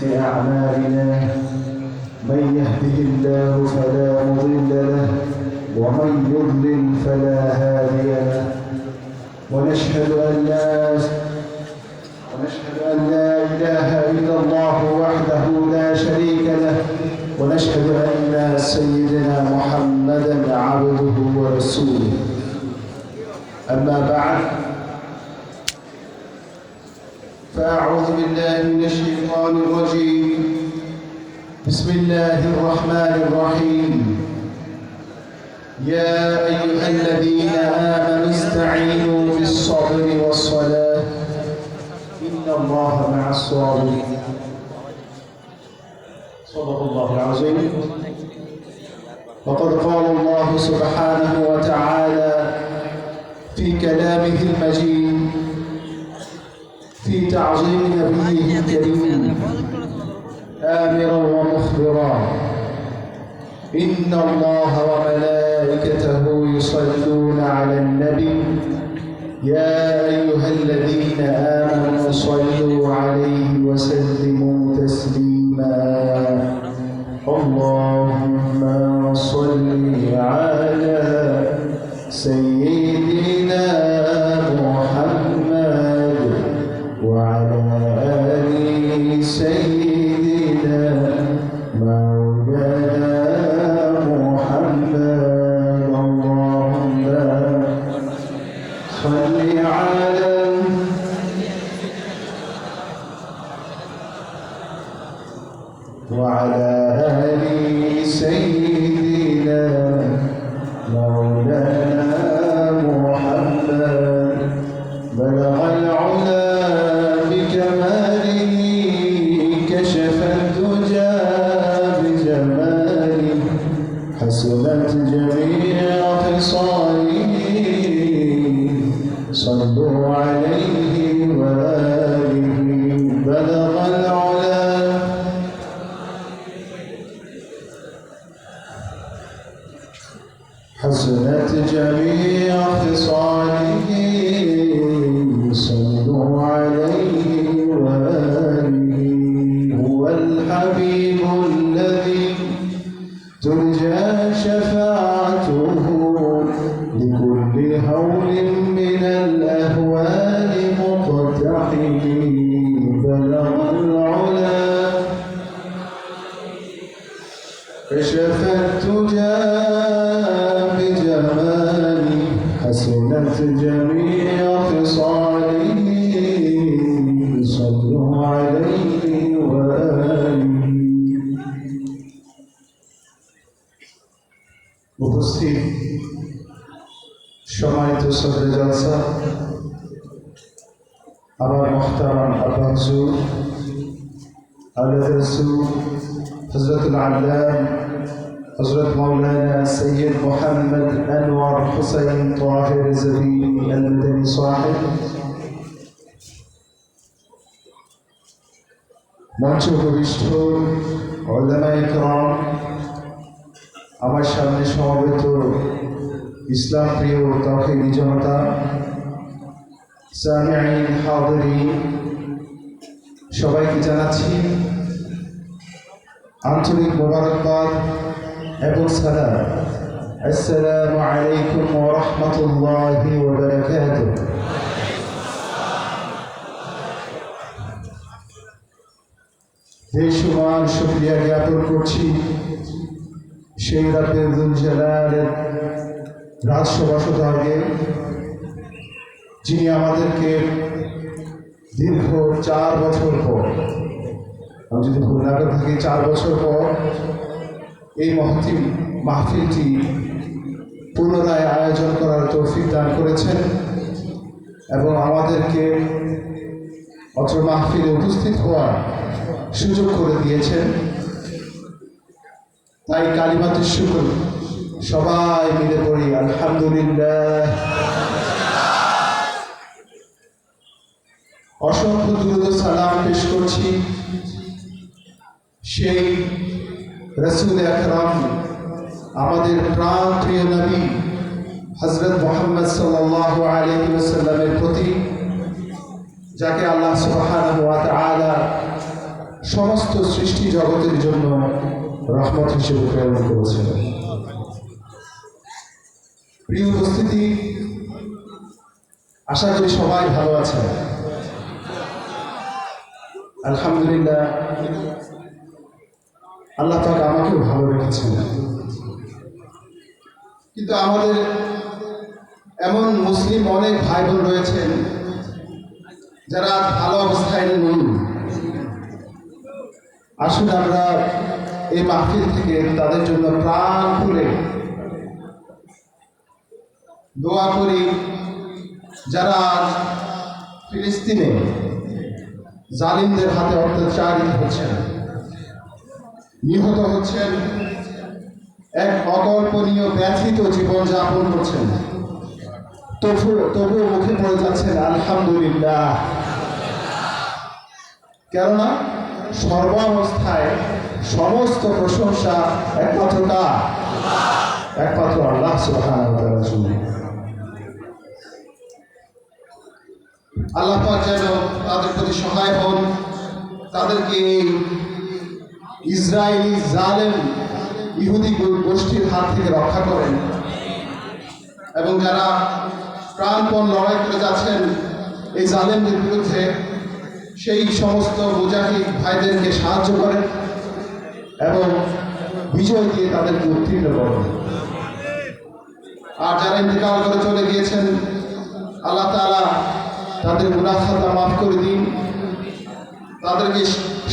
سيئات أعمالنا من يهده الله فلا مضل له ومن يضلل فلا هادي له. ونشهد أن لا ونشهد أن لا إله إلا الله وحده لا شريك له. ونشهد أن سيدنا محمدا عبده ورسوله. أما بعد فأعوذ بالله من الشيطان الرجيم. بسم الله الرحمن الرحيم. يا أيها الذين آمنوا استعينوا بالصبر والصلاة. إن الله مع الصابرين. صدق الله العظيم. وقد قال الله سبحانه وتعالى في كلامه المجيد في تعظيم نبيه الكريم. آمرا ومخبرا. إن الله وملائكته يصلون على النبي. يا أيها الذين آمنوا صلوا وعلى طاهر زبيني المدني صاحب মঞ্চ উপবিষ্ট ওলামাই کرام আমার সামনে সমবেত ইসলাম প্রিয় তৌহিদি জনতা সামিআইন হাদিরিন সবাইকে জানাচ্ছি আন্তরিক মোবারকবাদ এবং সালাম আলাইকুম ওয়া রাহমাতুল্লাহি ওয়া বারাকাতুহু। বেসুমার শুক্রিয়া জ্ঞাপন করছি। সেই রাতের দুল জালালের রাজসভাসত আগে, যিনি আমাদেরকে দীর্ঘ চার বছর পর, আমি যদি ভুল না থাকি, চার বছর পর এই মহতি মাহফিলটি পুনরায় আয়োজন করার তৌফিক দান করেছেন এবং আমাদেরকে অত্র মাহফিলে উপস্থিত হওয়ার সুযোগ করে দিয়েছেন। তাই কালিমাতে শুকুর সবাই মিলে পড়ি, আলহামদুলিল্লাহ। অসংখ্য দুরুদ ও সালাম পেশ করছি সেই রসুল আকরাম আমাদের প্রাণ প্রিয় নবী হজরত মোহাম্মদ সাল্লাহ আলহি প্রতি, যাকে আল্লাহ সুবহানাহু ওয়া সমস্ত সৃষ্টি জগতের জন্য রহমত হিসেবে প্রেরণ করেছেন। প্রিয় উপস্থিতি, আশা করি সবাই ভালো আছেন। আলহামদুলিল্লাহ, আল্লাহ তাআলা আমাকেও ভালো রেখেছেন। কিন্তু আমাদের এমন মুসলিম অনেক ভাই বোন রয়েছেন যারা ভালো অবস্থায় নেই। আসুন আমরা এই মাহফিল থেকে তাদের জন্য প্রাণ খুলে দোয়া করি, যারা ফিলিস্তিনে জালিমদের হাতে অত্যাচারিত হচ্ছেন, নিহত হচ্ছেন এক অকল্পনীয় ব্যথিত জীবনযাপন করছেন। তবু, তবুও মুখে পড়ে যাচ্ছেন, আলহামদুলিল্লাহ। কেননা সর্বাবস্থায় সমস্ত প্রশংসা একমাত্র একমাত্র আল্লাহ ওয়া আল্লাহ যেন তাদের প্রতি সহায় হন, তাদেরকে এই ইসরায়েলি জালেম ইহুদি গোষ্ঠীর হাত থেকে রক্ষা করেন। এবং যারা প্রাণপণ লড়াই করে যাচ্ছেন, এই জালেমদের বিরুদ্ধে সেই সমস্ত মুজাহিদ ভাইদেরকে সাহায্য করেন এবং বিজয় দিয়ে তাদেরকে উত্তীর্ণ করেন। আর যারা ইন্তেকাল করে চলে গিয়েছেন, আল্লাহ তাআলা তাদের গুনাখাতা মাফ করে দিন। তাদেরকে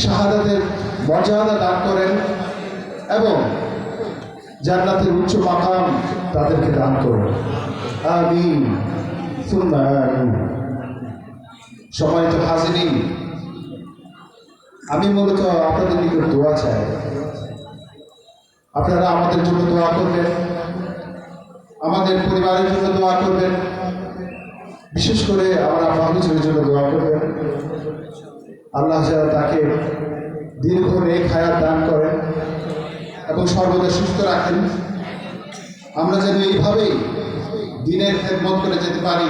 শাহাদাতের মর্যাদা দান করেন এবং জান্নাতের উচ্চ মাকাম তাদেরকে দান সুম্মা আমিন। সম্মানিত হাজিরিন আমি মূলত আপনাদের নিকট দোয়া চাই। আপনারা আমাদের জন্য দোয়া করবেন। আমাদের পরিবারের জন্য দোয়া করবেন। বিশেষ করে আমার বাবুজের জন্য দোয়া করবেন। আল্লাহ তাকে দীর্ঘ হায়াত দান করেন। এবং সর্বদা সুস্থ রাখেন। আমরা যেন এইভাবেই দিনের খেদমত করে যেতে পারি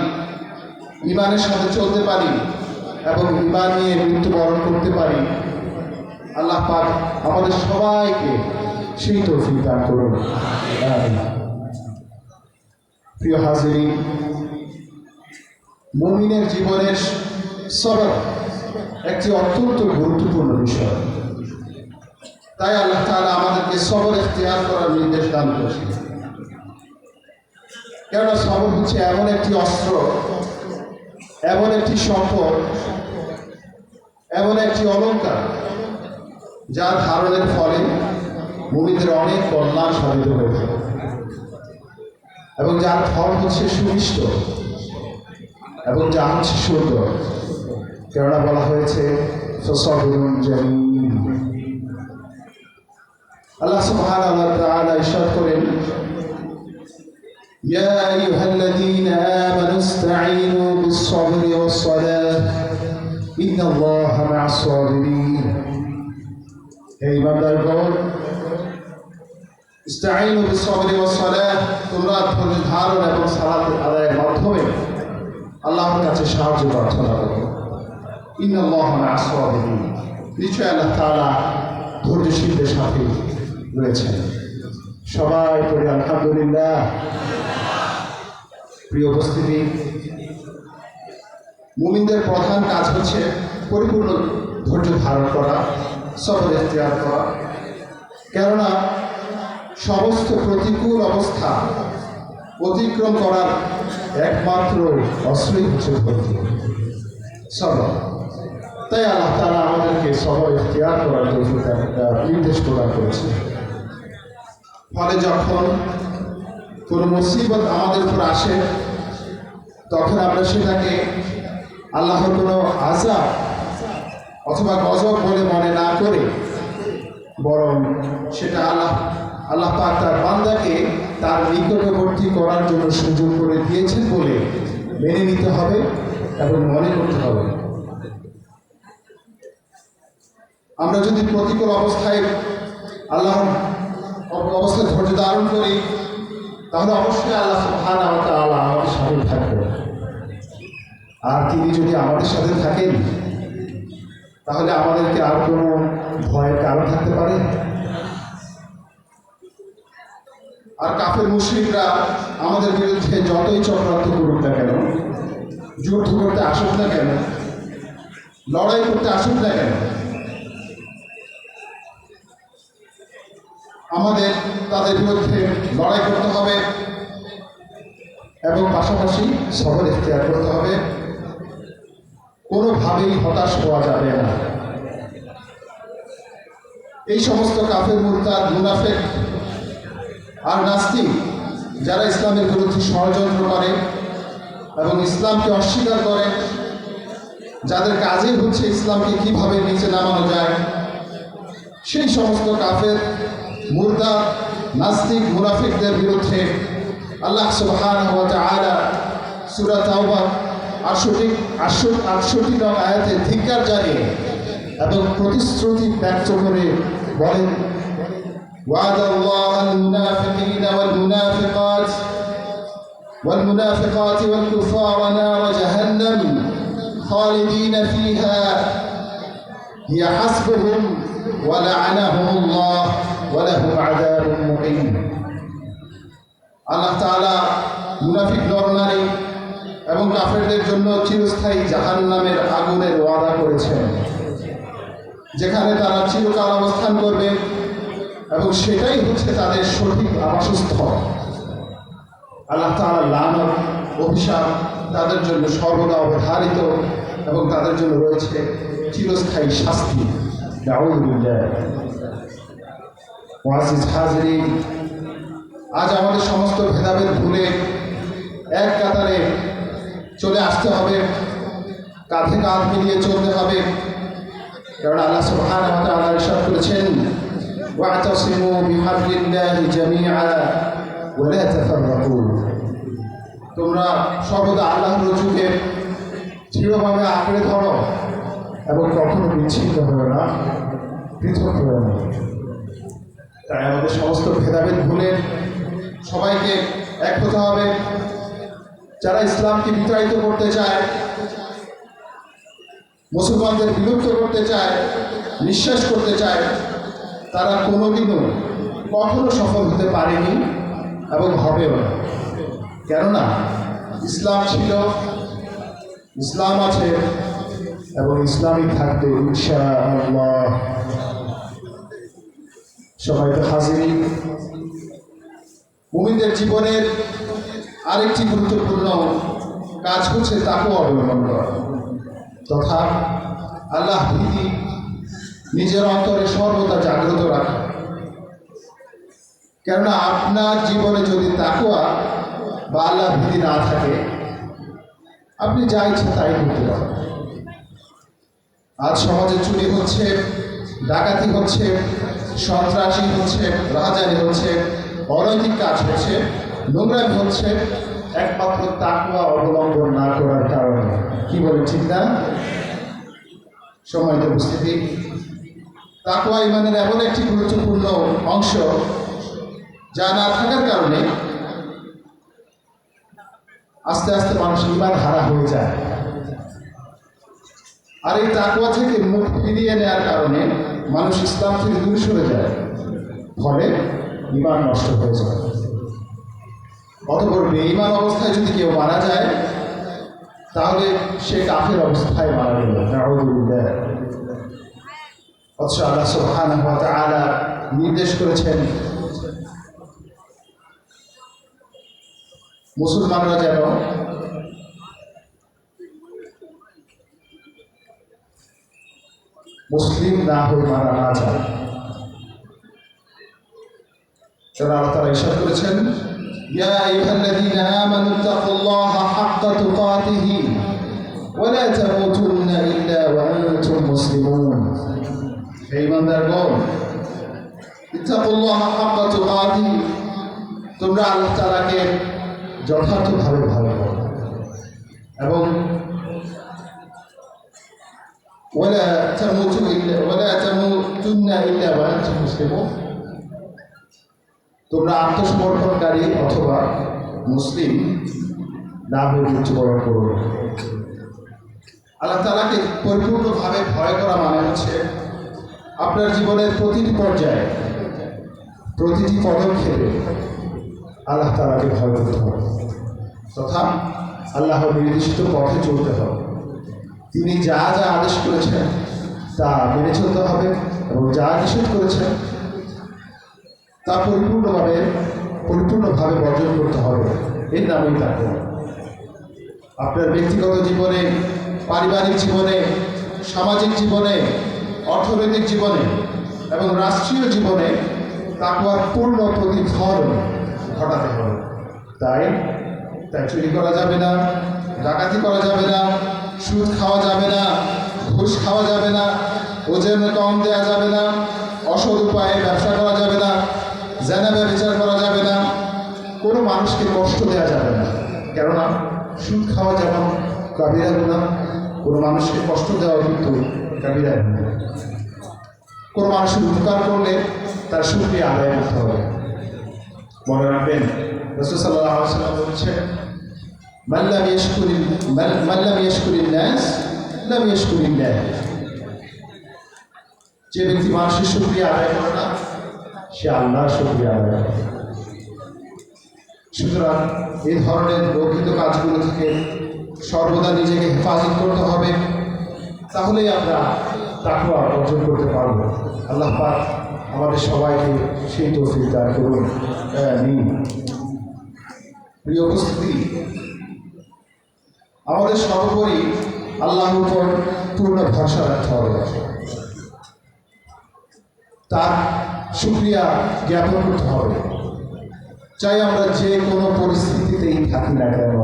ইমানের সাথে চলতে পারি এবং ইমান নিয়ে মৃত্যুবরণ করতে পারি। আল্লাহ পাক আমাদের সবাইকে সেই তৌফিক দান করুন। প্রিয় হাজিরি মুমিনের জীবনের সবর একটি অত্যন্ত গুরুত্বপূর্ণ বিষয়। তাই আল্লাহ তাআলা আমাদেরকে সবর এখতিয়ার করার নির্দেশ দান করেছেন। কেননা সবর হচ্ছে এমন একটি অস্ত্র, এমন একটি সম্পদ, এমন একটি অলঙ্কার, যার ধারণের ফলে মুমিদের অনেক কল্যাণ সাধিত হয়ে থাকে এবং যার ফল হচ্ছে সুমিষ্ট এবং যা হচ্ছে সুন্দর। কেননা বলা হয়েছে সসবরুন জামিল আল্লাহ সুবহানাহু ওয়া তাআলা ইরশাদ করেন يا أيها الذين آمنوا استعينوا بالصبر والصلاة إن الله مع الصابرين হে ইমানদারগণ ইস্তাইনু বিসবরি ওয়াস সালাহ তোমরা ধৈর্য ধারণ এবং সালাত আদায়ের মাধ্যমে আল্লাহর কাছে সাহায্য প্রার্থনা করো ইন্নাল্লাহ মা'আস সাবিরিন নিশ্চয় আল্লাহ তাআলা ধৈর্যশীলদের সাথে রয়েছেন সবাই পড়ি আলহামদুলিল্লাহ। প্রিয় উপস্থিতি মুমিনদের প্রধান কাজ হচ্ছে পরিপূর্ণ ধৈর্য ধারণ করা সবর এখতিয়ার করা। কেননা সমস্ত প্রতিকূল অবস্থা অতিক্রম করার একমাত্র অস্ত্রই হচ্ছে ধৈর্য। সবর তাই আল্লাহ তারা আমাদেরকে সবর এখতিয়ার করার জন্য আহ, নির্দেশ প্রদান করেছে ফলে যখন কোনো মুসিবত আমাদের উপর আসে, তখন আমরা সেটাকে আল্লাহর কোনো আজাব অথবা গজব বলে মনে না করে, বরং সেটা আল্লাহ আল্লাহ পাক তার বান্দাকে তার নিকটবর্তী করার জন্য সুযোগ করে দিয়েছেন বলে মেনে নিতে হবে এবং মনে করতে হবে। আমরা যদি প্রতিকূল অবস্থায় আল্লাহর অব- অবস্থায় ধৈর্য ধারণ করি, তাহলে অবশ্যই আল্লাহ সুবহানাহু ওয়া তাআলা আমাদের সাথে থাকবেন। আর তিনি যদি আমাদের সাথে থাকেন, তাহলে আমাদেরকে আর কোনো ভয়ের কারণ থাকতে পারে? আর কাফের মুসলিমরা আমাদের বিরুদ্ধে যতই চক্রান্ত করুক না কেন, যুদ্ধ করতে আসুক না কেন, লড়াই করতে আসুক না কেন আমাদের তাদের বিরুদ্ধে লড়াই করতে হবে এবং পাশাপাশি সবর এখতিয়ার করতে হবে। কোনোভাবেই হতাশ হওয়া যাবে না। এই সমস্ত কাফের মুরতাদ মুনাফেক আর নাস্তিক যারা ইসলামের বিরুদ্ধে ষড়যন্ত্র করে এবং ইসলামকে অস্বীকার করে, যাদের কাজই হচ্ছে ইসলামকে কীভাবে নিচে নামানো যায়, সেই সমস্ত কাফের মুর্দা নাস্তিক মুনাফিকদের বিরুদ্ধে আল্লাহ সুবহানাহু ওয়া তাআলা সূরা তাওবা 68 68 নং আয়াতে ধিক্কার জানিয়ে এবং প্রতিশ্রুতি ব্যক্ত করে বলেন وعد الله المنافقين والمنافقات والمنافقات والكفار نار جهنم خالدين فيها هي حسبهم ولعنهم الله ওয়ালাহুম আযাবুন মুকিম আল্লাহ তাআলা মুনাফিক নরনারী এবং কাফেরদের জন্য চিরস্থায়ী জাহান্নামের আগুনের ওয়াদা করেছেন, যেখানে তারা চিরকাল অবস্থান করবে এবং সেটাই হচ্ছে তাদের সঠিক আবাসস্থল। আল্লাহ তাআলা লানত, অভিশাপ তাদের জন্য সর্বদা অবধারিত এবং তাদের জন্য রয়েছে চিরস্থায়ী শাস্তি। দাউল মুআজ্জিজ হাজিরিন আজ আমাদের সমস্ত ভেদাভেদ ভুলে এক কাতারে চলে আসতে হবে, কাঁধে কাঁধ মিলিয়ে চলতে হবে। কারণ আল্লাহ ওয়া তাআলা ইরশাদ করেছেন তোমরা সর্বদা আল্লাহর রজুকে দৃঢ়ভাবে আঁকড়ে ধরো এবং কখনো বিচ্ছিন্ন হবে না, পৃথক হবে না। তাই আমাদের সমস্ত ভেদাভেদ ভুলে সবাইকে এক হতে হবে। যারা ইসলামকে বিতাড়িত করতে চায়, মুসলমানদের বিলুপ্ত করতে চায়, নিঃশ্বাস করতে চায়, তারা কোনোদিনও কখনো সফল হতে পারেনি এবং হবেও না। কেননা ইসলাম ছিল, ইসলাম আছে এবং ইসলামই থাকবে ইনশা আল্লাহ সবাই তো হাজিরি। মুমিনদের জীবনের আরেকটি গুরুত্বপূর্ণ কাজ হচ্ছে তাকেও অবলম্বন করা তথা আল্লাহ নিজের অন্তরে সর্বদা জাগ্রত রাখা। কেননা আপনার জীবনে যদি তাকুয়া বা আল্লাহ ভীতি না থাকে, আপনি যা ইচ্ছে তাই করতে পারেন। আজ সমাজে চুরি হচ্ছে, ডাকাতি হচ্ছে সন্ত্রাসী হচ্ছে রাহাজানি হচ্ছে অনৈতিক কাজ হচ্ছে, নোংরামি হচ্ছে, একমাত্র তাকুয়া অবলম্বন না করার কারণে। কি বলে ঠিক না? সময়ত উপস্থিতি তাকুয়া ইমানের এমন একটি গুরুত্বপূর্ণ অংশ, যা না থাকার কারণে আস্তে আস্তে মানুষ ইমান হারা হয়ে যায়। আর এই তাকুয়া থেকে মুখ ফিরিয়ে নেওয়ার কারণে মানুষ ইসলাম থেকে দূরে সরে যায়, ফলে ইমান নষ্ট হয়ে যায় অতপর বেঈমান অবস্থায় যদি কেউ মারা যায়, তাহলে সে কাফের অবস্থায় মারা গেল। অথচ আল্লাহ সুবহানাহু ওয়া তাআলা নির্দেশ করেছেন, মুসলমানরা যেন মুসলিম না হয়ে মারা না যায়। আল্লাহ তারা ইশাদ করেছেন আইয়ুহাল্লাযীনা আমানু তাকুল্লাহা হাক্কা তুকাতিহি ওয়া লা তামুতুন্না ইল্লা ওয়া আনতুম মুসলিমুন। হে ইমানদারগণ ইত্তাকুল্লাহা হাক্কা তুকাতিহি, তোমরা আল্লাহ তাআলাকে যথার্থভাবে ভালোবাসো। এবং ولا تموتوا إلا ولا تموتن إلا وأنتم مسلمون তোমরা আত্মসমর্পণকারী অথবা মুসলিম না হয়ে মৃত্যুবরণ করো আল্লাহ তালাকে পরিপূর্ণভাবে ভয় করা মানে হচ্ছে আপনার জীবনের প্রতিটি পর্যায়ে প্রতিটি পদক্ষেপে আল্লাহ তালাকে ভয় করতে হবে তথা আল্লাহ নির্দিষ্ট পথে চলতে হবে তিনি যা যা আদেশ করেছেন তা মেনে চলতে হবে এবং যা নিষেধ করেছেন তা পরিপূর্ণভাবে পরিপূর্ণভাবে বর্জন করতে হবে। এর নামেই তাকে আপনার ব্যক্তিগত জীবনে, পারিবারিক জীবনে, সামাজিক জীবনে, অর্থনৈতিক জীবনে এবং রাষ্ট্রীয় জীবনে তাকুয়ার পূর্ণ প্রতিফলন ঘটাতে হবে। তাই তাই চুরি করা যাবে না, ডাকাতি করা যাবে না সুদ খাওয়া যাবে না, ঘুষ খাওয়া যাবে না ওজন কম দেওয়া যাবে না, অসৎ উপায়ে ব্যবসা করা যাবে না জেনাবে বিচার করা যাবে না, কোনো মানুষকে কষ্ট দেওয়া যাবে না। কেননা সুদ খাওয়া যেমন কাবিরা গুণা কোনো মানুষকে কষ্ট দেওয়া কিন্তু কাবিরা গুণা কোনো মানুষের উপকার করলে তার সুক্রিয়া আদায় করতে হবে। মনে রাখবেন, রসুল সাল্লাহ সাল্লাম বলছেন মাল্লাম ইয়শকুরিল মাল্লাম ইয়শকুরিল নাস লাম ইয়শকুরিল্লাহ যে ব্যক্তি মানুষের সুক্রিয়া আদায় করে না, সে আল্লাহর সুক্রিয়া আদায় করে। সুতরাং এই ধরনের লৌকিত কাজগুলো থেকে সর্বদা নিজেকে হেফাজত করতে হবে, তাহলেই আমরা তাকুয়া অর্জন করতে পারব। আল্লাহ পাক আমাদের সবাইকে সেই তৌফিক দান করুন। প্রিয় উপস্থিতি আমাদের সর্বোপরি আল্লাহর উপর পূর্ণ ভরসা রাখতে হবে। তার সুক্রিয়া জ্ঞাপন করতে হবে। চাই আমরা যে কোনো পরিস্থিতিতেই থাকি না কেন।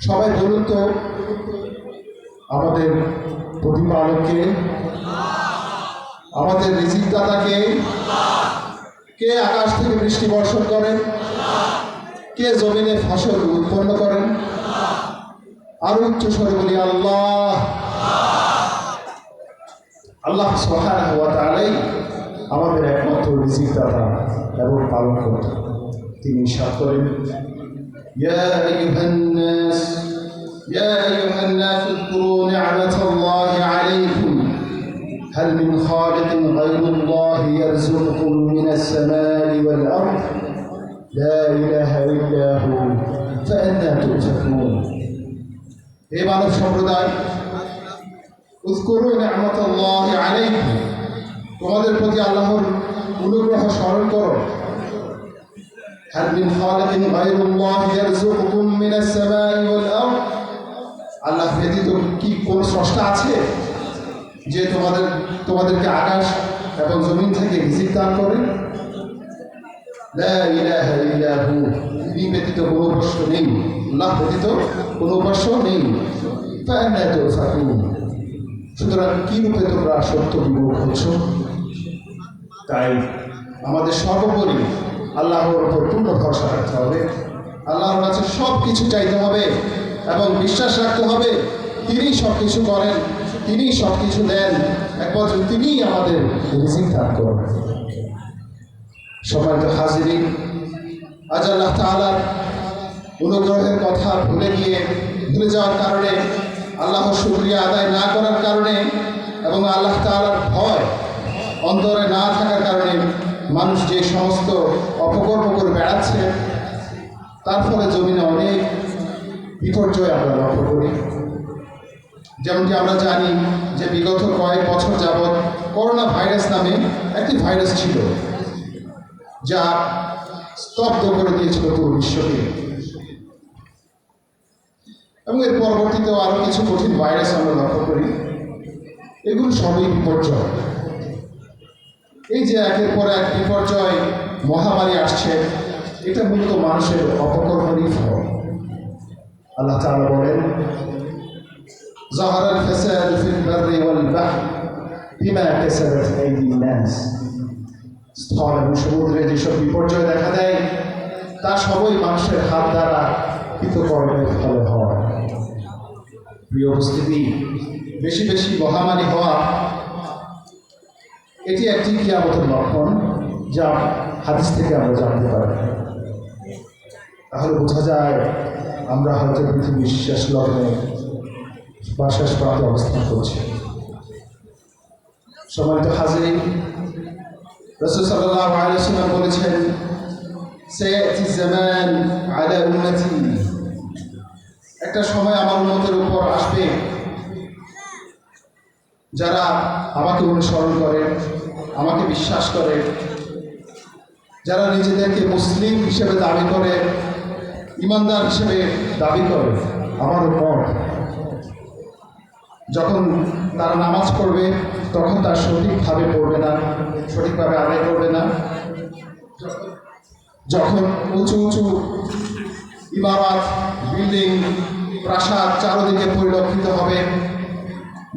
সবাই বলুন তো, আমাদের প্রতিপালককে, আমাদের রিজিক দাতাকে কে আকাশ থেকে বৃষ্টি বর্ষণ করেন? কে জমিনে ফসল উৎপন্ন করেন আরো উচ্চ স্বরে বলি আল্লাহ আল্লাহ সুবহানাহু ওয়া তাআলাই আমাদের একমাত্র রিজিক দাতা এবং পালন করতে তিনি সাত করেন يا أيها الناس يا أيها الناس اذكروا نعمة الله عليكم هل من خالق غير الله يرزقكم من السماء والأرض لا إله إلا هو فأنا تؤفكون হে মানব সম্প্রদায় উৎকরু নিয়ামতাল্লাহ আলাইকুম তোমাদের প্রতি আল্লাহর অনুগ্রহ স্মরণ করো هل من خالق غير الله يرزقكم من السماء والأرض আল্লাহ ব্যতীত কি কোন স্রষ্টা আছে যে তোমাদের তোমাদেরকে আকাশ এবং জমিন থেকে রিজিক দান করে লা ইলাহা ইল্লা হু তিনি ব্যতীত কোনো উপাস্য নেই। আল্লাহ ব্যতীত কোনো উপাস্য নেই। ফাআন্না তুফাকুন সুতরাং কি রূপে তোমরা সত্য বিমুখ হচ্ছ? তাই আমাদের সর্বোপরি আল্লাহর উপর পূর্ণ ভরসা রাখতে হবে। আল্লাহর কাছে সব কিছু চাইতে হবে এবং বিশ্বাস রাখতে হবে। তিনি সব কিছু করেন তিনি সব কিছু দেন। একমাত্র তিনিই আমাদের রিজিক দান করেন সম্মানিত হাজিরিন, আজ আল্লাহ তাআলার অনুগ্রহের কথা ভুলে গিয়ে ভুলে যাওয়ার কারণে আল্লাহ শুক্রিয়া আদায় না করার কারণে এবং আল্লাহ তাআলার ভয় অন্তরে না থাকার কারণে মানুষ যে সমস্ত অপকর্ম করে বেড়াচ্ছে, তার ফলে জমিনে অনেক বিপর্যয় আমরা লক্ষ্য করি। যেমনটি আমরা জানি যে বিগত কয়েক বছর যাবৎ করোনা ভাইরাস নামে একটি ভাইরাস ছিল। যা স্তব্ধ করে দিয়েছিল পুরো বিশ্বকে। এবং এর পরবর্তীতেও আরও কিছু কঠিন ভাইরাস আমরা লক্ষ্য করি। এগুলো সবই বিপর্যয়। এই যে একের পর এক বিপর্যয়, মহামারী আসছে, এটা মূলত মানুষের অপকর্মণই ফল। আল্লাহ তাআলা বলেন, জাহারাল ফাসাদ ফিল বাররি ওয়াল বাহর বিমা স্থল এবং সমুদ্রে যেসব বিপর্যয় দেখা দেয়, তা সবই মানুষের হাত দ্বারা কৃতকর্মের ফলে হয়। প্রিয় উপস্থিতি, বেশি বেশি মহামারী হওয়া, এটি একটি কিয়ামতের লক্ষণ যা হাদিস থেকে আমরা জানতে পারি। তাহলে বোঝা যায়, আমরা হয়তো পৃথিবীর শেষ লগ্নে বা শেষ প্রান্তে অবস্থান করছে। সম্মানিত হাজির। রসুল সাল্লাহ আলিয়াল্লাম বলেছেন سيأتي الزمان على أمتي একটা সময় আমার উন্মতের উপর আসবে যারা আমাকে অনুসরণ করে আমাকে বিশ্বাস করে যারা নিজেদেরকে মুসলিম হিসেবে দাবি করে ইমানদার হিসেবে দাবি করে আমার উপর যখন তারা নামাজ পড়বে, তখন তার সঠিকভাবে পড়বে না, সঠিকভাবে আদায় করবে না। যখন উঁচু উঁচু ইমারত বিল্ডিং, প্রাসাদ চারদিকে পরিলক্ষিত হবে,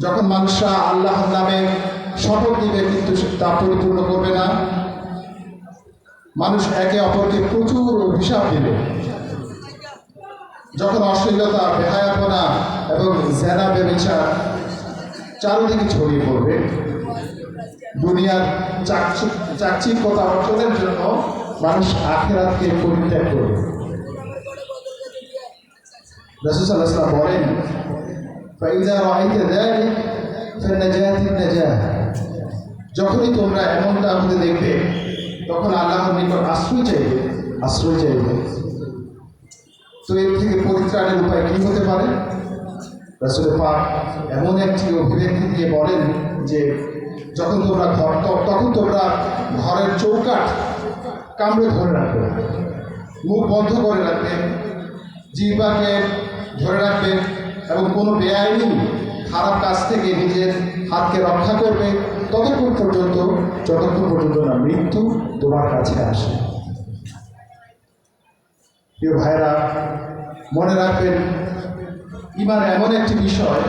যখন মানুষরা আল্লাহ নামে শপথ দিবে কিন্তু তা পরিপূর্ণ করবে না, মানুষ একে অপরকে প্রচুর অভিশাপ দিবে। যখন অশ্লীলতা বেহায়াপনা এবং জেনা বেবিচার চারদিকে ছড়িয়ে পড়বে দুনিয়ার চাকচি- চাকচিক্যতা অর্জনের জন্য মানুষ আখেরাতকে পরিত্যাগ করবে রসুসাল্লাহ বলেন فإذا رأيت ذلك فالنجاة النجاة যখনই তোমরা এমনটা হতে দেখবে তখন আল্লাহর নিকট আশ্রয় চাইবে আশ্রয় চাইবে তো এর থেকে পরিত্রাণের উপায় কি হতে পারে? রসুল পাক এমন একটি অভিব্যক্তি দিয়ে বলেন যে, যখন তোমরা ঘর, তখন তোমরা ঘরের চৌকাঠ কামড়ে ধরে রাখবে, মুখ বন্ধ করে রাখবে, জিহ্বাকে ধরে রাখবে এবং কোনো বেআইনি খারাপ কাজ থেকে নিজের হাতকে রক্ষা করবে, ততক্ষণ পর্যন্ত, যতক্ষণ পর্যন্ত না মৃত্যু তোমার কাছে আসে। প্রিয় ভাইরা মনে রাখবেন ইমান এমন একটি বিষয়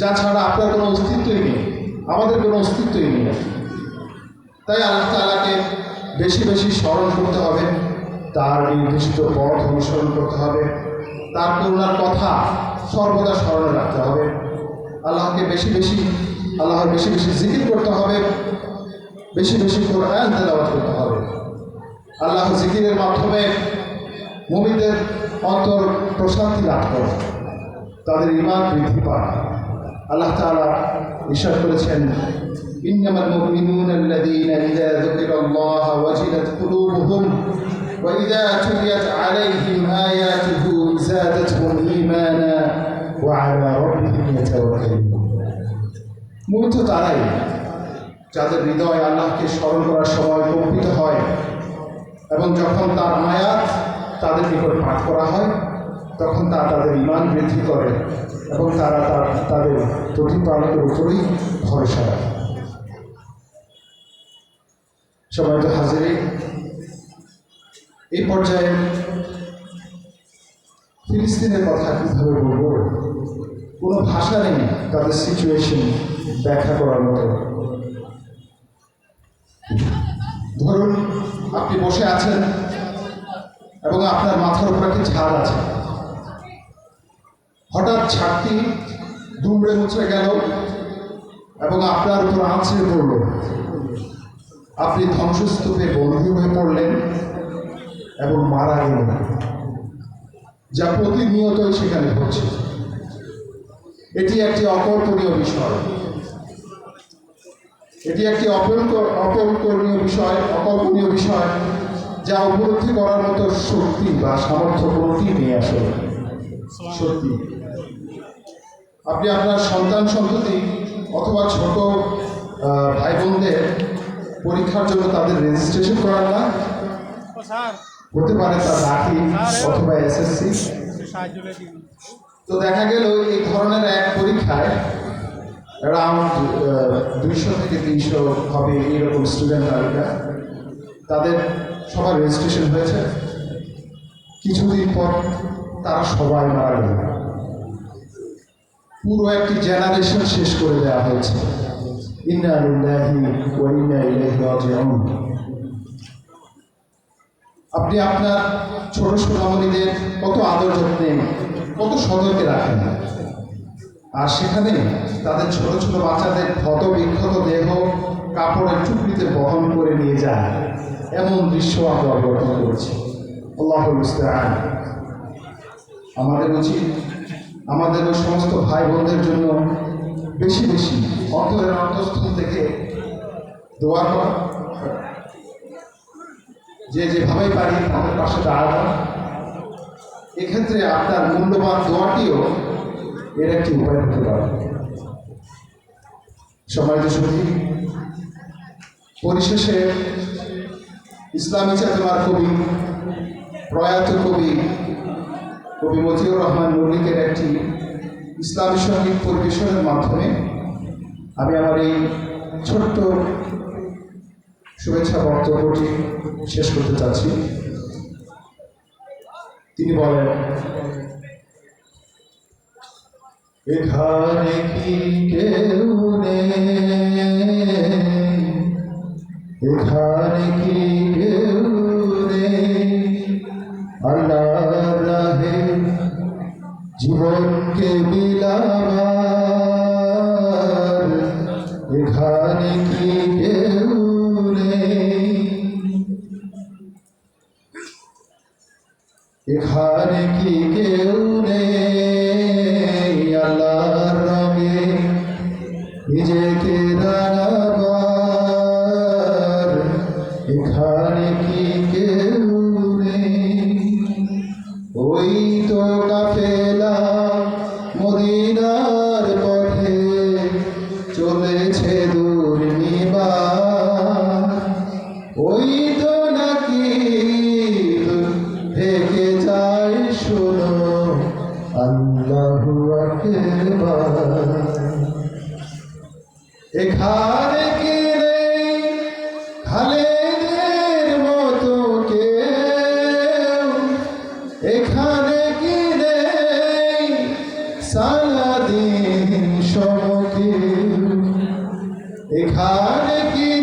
যা ছাড়া আপনার কোনো অস্তিত্বই নেই, আমাদের কোনো অস্তিত্বই নেই। তাই আল্লাহ তালাকে বেশি বেশি স্মরণ করতে হবে, তার নির্দিষ্ট পথ অনুসরণ করতে হবে, তার করুণার কথা সর্বদা স্মরণে রাখতে হবে। আল্লাহকে বেশি বেশি, আল্লাহর বেশি বেশি জিকির করতে হবে, বেশি বেশি কোরআন তেলাওয়াত করতে হবে। আল্লাহ জিকিরের মাধ্যমে মুমিনদের অন্তর প্রশান্তি লাভ করে তাদের ইমান বৃদ্ধি পায় আল্লাহ তাআলা ইশার করেছেন إنما المؤمنون الذين إذا ذكر الله وجلت قلوبهم وإذا تليت عليهم آياته زادتهم إيمانا وعلى ربهم يتوكلون মুমিন তো তারাই যাদের হৃদয় আল্লাহকে স্মরণ করার সময় কম্পিত হয় এবং যখন তার আয়াত তাদের নিকট পাঠ করা হয়, তখন তা তাদের ইমান বৃদ্ধি করে এবং তারা তার তাদের প্রতিপালকের উপরেই ভরসা রাখে। সবাই তো হাজিরে এই পর্যায়ে ফিলিস্তিনের কথা কীভাবে বলব? কোনো ভাষা নেই তাদের সিচুয়েশন ব্যাখ্যা করার মতো। ধরুন, আপনি বসে আছেন এবং আপনার মাথার উপর একটি ঝাড় আছে। হঠাৎ ছাদটি দুমড়ে মুচড়ে গেল এবং আপনার উপর আঁচড়ে পড়ল। আপনি ধ্বংসস্তূপে বন্দী হয়ে পড়লেন এবং মারা গেলেন। যা প্রতিনিয়তই সেখানে ঘটছে। এটি একটি অকল্পনীয় বিষয়। এটি একটি অকল্পনীয় বিষয় অকল্পনীয় বিষয়। যা উপলব্ধি করার মতো শক্তি বা সামর্থ্য কোনোটি নেই আসলে সত্যি। আপনি আপনার সন্তান সন্ততি অথবা ছোট ভাই বোনদের পরীক্ষার জন্য তাদের রেজিস্ট্রেশন করান না। হতে পারে তার দাখি অথবা এসএসসি তো দেখা গেল এই ধরনের এক পরীক্ষায় অ্যারাউন্ড দুইশো থেকে তিনশো হবে এইরকম স্টুডেন্ট তালিকা তাদের সবার রেজিস্ট্রেশন হয়েছে। কিছুদিন পর তারা সবাই মারা গেল। পুরো একটি জেনারেশন শেষ করে দেওয়া হয়েছে। আপনি আপনার ছোট সোনামণিদের কত আদর যত্নে, কত সতর্কে রাখেন। আর সেখানে তাদের ছোট ছোট বাচ্চাদের ক্ষত বিক্ষত দেহ কাপড়ের টুকরিতে বহন করে নিয়ে যায়। এমন দৃশ্য আমরা অবলম্বন করেছি। আল্লাহ আমাদের উচিত, আমাদের ওই সমস্ত ভাই বোনদের জন্য বেশি বেশি অন্তরের অন্তঃস্থল থেকে দোয়া করা। যে যেভাবেই পারি তাদের পাশে দাঁড়ানো। এক্ষেত্রে আপনার মূল্যবান দোয়াটিও এর একটি উপায় হতে পারে। সম্মানিত সত্যি পরিশেষে ইসলামী চেতনার কবি, প্রয়াত কবি কবি মতিউর রহমান মল্লিকের একটি ইসলামী সংগীত পরিবেশনের মাধ্যমে আমি আমার এই ছোট্ট শুভেচ্ছা বক্তব্যটি শেষ করতে চাচ্ছি। তিনি বলেন, এখানে কি কেউ নেই? এখানে কি কেউ নেই? আল্লাহর রাহে জীবনকে বিলাবার। এখানে কি কেউ নেই? এখানে কি কেউ নেই?